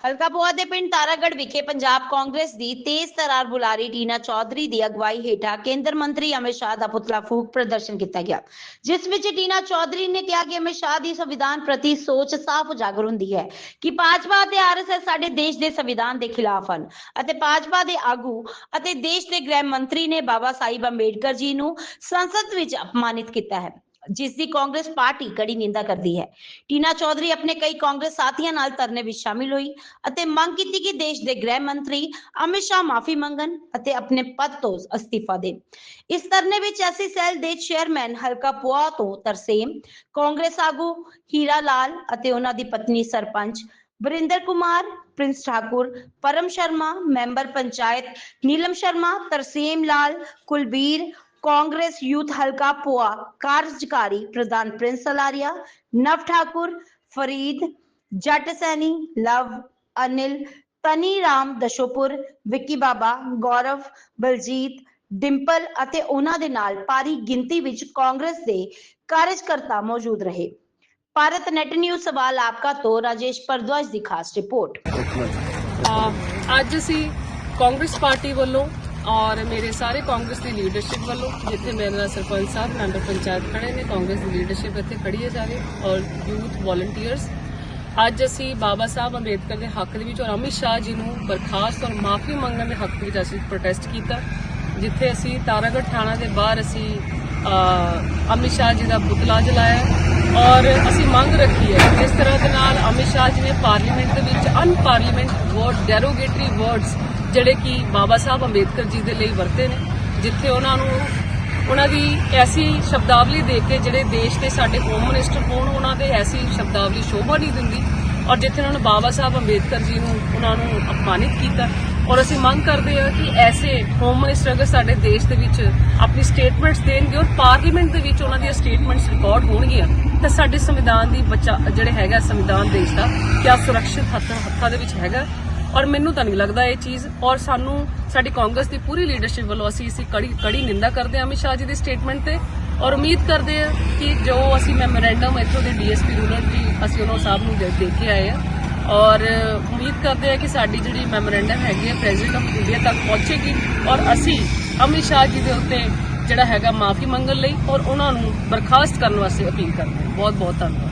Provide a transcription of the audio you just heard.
ਹਲਕਾ ਬੋਆ ਦੇ ਪਿੰਡ ਤਾਰਾਗੜ ਵਿਖੇ ਪੰਜਾਬ ਕਾਂਗਰਸ ਦੀ ਤੇਜ਼ ਤਰਾਰ ਬੁਲਾਰੀ ਟੀਨਾ ਚੌਧਰੀ ਦੀ ਅਗਵਾਈ ਹੇਠਾਂ ਕੇਂਦਰ ਮੰਤਰੀ ਅਮਿਤ ਸ਼ਾਹ ਦਾ ਪੁਤਲਾ ਫੂਕ ਪ੍ਰਦਰਸ਼ਨ ਕੀਤਾ ਗਿਆ, ਜਿਸ ਵਿੱਚ ਟੀਨਾ ਚੌਧਰੀ ਨੇ ਕਿਹਾ ਕਿ ਅਮਿਤ ਸ਼ਾਹ ਦੀ ਸੰਵਿਧਾਨ ਪ੍ਰਤੀ ਸੋਚ ਸਾਫ਼ ਉਜਾਗਰ ਹੁੰਦੀ ਹੈ ਕਿ ਭਾਜਪਾ ਅਤੇ ਆਰਐਸਐਸ ਸਾਡੇ ਦੇਸ਼ ਦੇ ਸੰਵਿਧਾਨ ਦੇ ਖਿਲਾਫ ਹਨ ਅਤੇ ਭਾਜਪਾ ਦੇ ਆਗੂ ਅਤੇ ਦੇਸ਼ ਦੇ ਗ੍ਰਹਿ ਮੰਤਰੀ ਨੇ ਬਾਬਾ ਸਾਹਿਬ ਅੰਬੇਡਕਰ ਜੀ ਨੂੰ ਸੰਸਦ ਵਿੱਚ ਅਪਮਾਨਿਤ ਕੀਤਾ ਹੈ। ਜਿਸ ਦੀ ਕਾਂਗਰਸ ਪਾਰਟੀ ਕੜੀ ਨਿੰਦਾ ਕਰਦੀ ਹੈ। ਟੀਨਾ ਚੌਧਰੀ ਆਪਣੇ ਕਈ ਕਾਂਗਰਸ ਸਾਥੀਆਂ ਨਾਲ ਧਰਨੇ ਵਿੱਚ ਸ਼ਾਮਿਲ ਹੋਈ ਅਤੇ ਮੰਗ ਕੀਤੀ ਕਿ ਦੇਸ਼ ਦੇ ਗ੍ਰਹਿ ਮੰਤਰੀ ਅਮਿਤ ਸ਼ਾਹ ਮਾਫੀ ਮੰਗਣ ਅਤੇ ਆਪਣੇ ਪਦ ਤੋਂ ਅਸਤੀਫਾ ਦੇਣ। ਇਸ ਧਰਨੇ ਵਿੱਚ ਐਸੀ ਸੈੱਲ ਦੇ ਚੇਅਰਮੈਨ ਹਲਕਾ ਪੁਆ ਤੋਂ ਤਰਸੇਮ, ਕਾਂਗਰਸ ਆਗੂ ਹੀਰਾ ਲਾਲ ਅਤੇ ਉਹਨਾਂ ਦੀ ਪਤਨੀ sarpanch Varinder Kumar, Prince Thakur, Param Sharma, member panchayat Neelam Sharma, Tarsem Lal, Kulbir Congress youth ਹਲਕਾ ਪੁਆ ਕਾਰਜਕਾਰੀ ਪ੍ਰਧਾਨ ਪ੍ਰਿੰਸ ਸਲਾਰੀਆ, ਨਵ ਠਾਕੁਰ, ਫਰੀਦ, ਜੱਟ ਸੈਣੀ, ਲਵ, ਅਨਿਲ, ਤਨੀ ਰਾਮ ਦਸ਼ੋਪੁਰ, ਵਿੱਕੀ ਬਾਬਾ, ਗੌਰਵ, ਬਲਜੀਤ, ਡਿੰਪਲ ਅਤੇ ਉਹਨਾਂ ਦੇ ਨਾਲ ਭਾਰੀ ਗਿਣਤੀ ਵਿੱਚ ਕਾਂਗਰਸ ਦੇ ਕਾਰਜਕਰਤਾ ਮੌਜੂਦ ਰਹੇ। ਭਾਰਤ ਨੈਟ ਨਿਊਜ਼ ਸਵਾਲ ਆਪਕਾ ਤੋਂ, ਰਾਜੇਸ਼ ਪਰਦਵਾਜ ਦੀ ਖਾਸ ਰਿਪੋਰਟ। ਅੱਜ ਅਸੀਂ ਕਾਂਗਰਸ ਪਾਰਟੀ ਵੱਲੋਂ ਔਰ ਮੇਰੇ ਸਾਰੇ ਕਾਂਗਰਸ ਦੀ ਲੀਡਰਸ਼ਿਪ ਵੱਲੋਂ, ਜਿੱਥੇ ਮੇਰੇ ਨਾਲ ਸਰਪੰਚ ਸਾਹਿਬ ਮੈਂਬਰ ਪੰਚਾਇਤ ਖੜੇ ਨੇ, ਕਾਂਗਰਸ ਦੀ ਲੀਡਰਸ਼ਿਪ ਇੱਥੇ ਖੜੀ ਹੈ ਸਾਰੇ, ਔਰ ਯੂਥ ਵੋਲੰਟੀਅਰਸ ਅੱਜ ਅਸੀਂ ਬਾਬਾ ਸਾਹਿਬ ਅੰਬੇਦਕਰ ਦੇ ਹੱਕ ਦੇ ਵਿੱਚ ਔਰ ਅਮਿਤ ਸ਼ਾਹ ਜੀ ਨੂੰ ਬਰਖਾਸਤ ਔਰ ਮਾਫੀ ਮੰਗਣ ਦੇ ਹੱਕ ਦੇ ਵਿੱਚ ਅਸੀਂ ਪ੍ਰੋਟੈਸਟ ਕੀਤਾ, ਜਿੱਥੇ ਅਸੀਂ ਤਾਰਾਗੜ੍ਹ ਥਾਣਾ ਦੇ ਬਾਹਰ ਅਸੀਂ ਅਮਿਤ ਸ਼ਾਹ ਜੀ ਦਾ ਪੁਤਲਾ ਜਲਾਇਆ, ਔਰ ਅਸੀਂ ਮੰਗ ਰੱਖੀ ਹੈ, ਜਿਸ ਤਰ੍ਹਾਂ ਦੇ ਨਾਲ ਅਮਿਤ ਸ਼ਾਹ ਜੀ ਨੇ ਪਾਰਲੀਮੈਂਟ ਦੇ ਵਿੱਚ ਅਨਪਾਰਲੀਮੈਂਟ ਵਰਡ ਡੈਰੋਗੇਟਰੀ ਵਰਡਸ ਜਿਹੜੇ ਕਿ ਬਾਬਾ ਸਾਹਿਬ ਅੰਬੇਦਕਰ ਜੀ ਦੇ ਲਈ ਵਰਤੇ ਨੇ, ਜਿੱਥੇ ਉਹਨਾਂ ਨੂੰ ਉਹਨਾਂ ਦੀ ਐਸੀ ਸ਼ਬਦਾਵਲੀ ਦੇ ਕੇ ਜਿਹੜੇ ਦੇਸ਼ ਦੇ ਸਾਡੇ ਹੋਮ ਮਿਨਿਸਟਰ ਹੋਣ, ਉਹਨਾਂ ਦੇ ਐਸੀ ਸ਼ਬਦਾਵਲੀ ਸ਼ੋਭਾ ਨਹੀਂ ਦਿੰਦੀ ਔਰ ਜਿੱਥੇ ਉਹਨਾਂ ਨੇ ਬਾਬਾ ਸਾਹਿਬ ਅੰਬੇਦਕਰ ਜੀ ਨੂੰ ਉਹਨਾਂ ਨੂੰ ਅਪਮਾਨਿਤ ਕੀਤਾ। ਔਰ ਅਸੀਂ ਮੰਗ ਕਰਦੇ ਹਾਂ ਕਿ ਐਸੇ ਹੋਮ ਮਿਨਿਸਟਰ ਅਗਰ ਸਾਡੇ ਦੇਸ਼ ਦੇ ਵਿੱਚ ਆਪਣੀ ਸਟੇਟਮੈਂਟਸ ਦੇਣਗੇ ਔਰ ਪਾਰਲੀਮੈਂਟ ਦੇ ਵਿੱਚ ਉਹਨਾਂ ਦੀਆਂ ਸਟੇਟਮੈਂਟਸ ਰਿਕਾਰਡ ਹੋਣਗੀਆਂ, ਤਾਂ ਸਾਡੇ ਸੰਵਿਧਾਨ ਦੀ ਬਚਾ, ਜਿਹੜੇ ਹੈਗਾ ਸੰਵਿਧਾਨ ਦੇਸ਼ ਦਾ, ਕਿਆ ਸੁਰੱਖਿਅਤ ਹੱਥਾਂ ਦੇ ਵਿੱਚ ਹੈਗਾ। ਔਰ ਮੈਨੂੰ ਤਾਂ ਨਹੀਂ ਲੱਗਦਾ ਇਹ ਚੀਜ਼। ਔਰ ਸਾਨੂੰ, ਸਾਡੀ ਕਾਂਗਰਸ ਦੀ ਪੂਰੀ ਲੀਡਰਸ਼ਿਪ ਵੱਲੋਂ ਅਸੀਂ ਇਸੇ ਕੜੀ ਕੜੀ ਨਿੰਦਾ ਕਰਦੇ ਹਾਂ ਅਮਿਤ ਸ਼ਾਹ ਜੀ ਦੇ ਸਟੇਟਮੈਂਟ ਤੇ। ਔਰ ਉਮੀਦ ਕਰਦੇ ਹਾਂ ਕਿ ਜੋ ਅਸੀਂ ਮੈਮੋਰੈਂਡਮ ਇੱਥੋਂ ਦੇ ਡੀਐਸਪੀ ਰੂਰਲ ਦੀ ਅਸੀਂ ਉਹਨਾਂ ਸਾਹਿਬ ਨੂੰ ਦੇ ਦੇ ਕੇ ਆਏ ਆ ਔਰ ਉਮੀਦ ਕਰਦੇ ਹਾਂ ਕਿ ਸਾਡੀ ਜਿਹੜੀ ਮੈਮੋਰੈਂਡਮ ਹੈਗੀ ਹੈ ਪ੍ਰੈਜ਼ੀਡੈਂਟ ਆਫ ਇੰਡੀਆ ਤੱਕ ਪਹੁੰਚੇਗੀ। ਔਰ ਅਸੀਂ ਅਮਿਤ ਸ਼ਾਹ ਜੀ ਦੇ ਉੱਤੇ ਜਿਹੜਾ ਹੈਗਾ ਮਾਫੀ ਮੰਗਣ ਲਈ ਔਰ ਉਹਨਾਂ ਨੂੰ ਬਰਖਾਸਤ ਕਰਨ ਵਾਸਤੇ ਅਪੀਲ ਕਰਦੇ ਹਾਂ। ਬਹੁਤ ਬਹੁਤ ਧੰਨਵਾਦ।